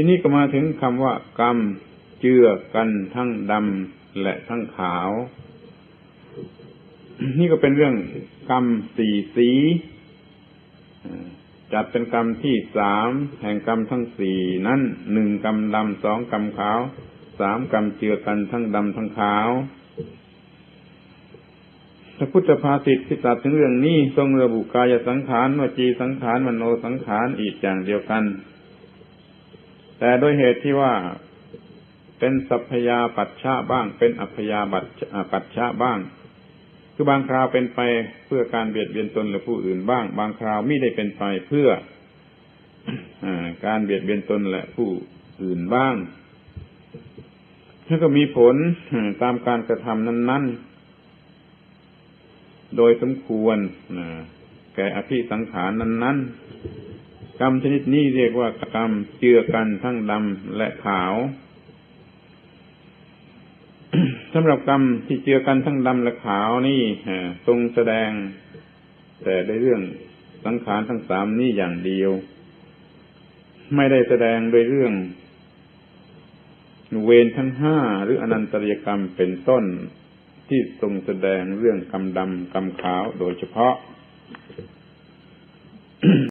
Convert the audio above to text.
ทีนี้ก็มาถึงคำว่ากรรมเจือกันทั้งดำและทั้งขาว นี่ก็เป็นเรื่องกรรมสี่สีจัดเป็นกรรมที่สามแห่งกรรมทั้งสี่นั้นหนึ่งกรรมดำสองกรรมขาวสามกรรมเจือกันทั้งดำทั้งขาวพระพุทธภาษิตที่ตรัสถึงเรื่องนี้ทรงระบุกายสังขารวจีสังขารมโนสังขารอีกอย่างเดียวกัน แต่โดยเหตุที่ว่าเป็นสัพยาปัชชะบ้าง เป็นอัพยาบัปัชชะบ้าง คือบางคราวเป็นไปเพื่อการเบียดเบียนตนหรือผู้อื่นบ้าง บางคราวไม่ได้เป็นไปเพื่ออการเบียดเบียนตนและผู้อื่นบ้างแล้วก็มีผลตามการกระทำนั้น ๆ โดยสมควรแก่อภิสังขารนั้น ๆ กรรมชนิดนี้เรียกว่ากรรมเจือกันทั้งดำและขาวสำหรับกรรมที่เจือกันทั้งดำและขาวนี่ทรงแสดง แต่ในเรื่องสังขารทั้งสามนี่อย่างเดียว ไม่ได้แสดงโดยเรื่อง เวรทั้งห้าหรืออนันตริยกรรมเป็นต้นที่ทรงแสดงเรื่องกรรมดำกรรมขาวโดยเฉพาะ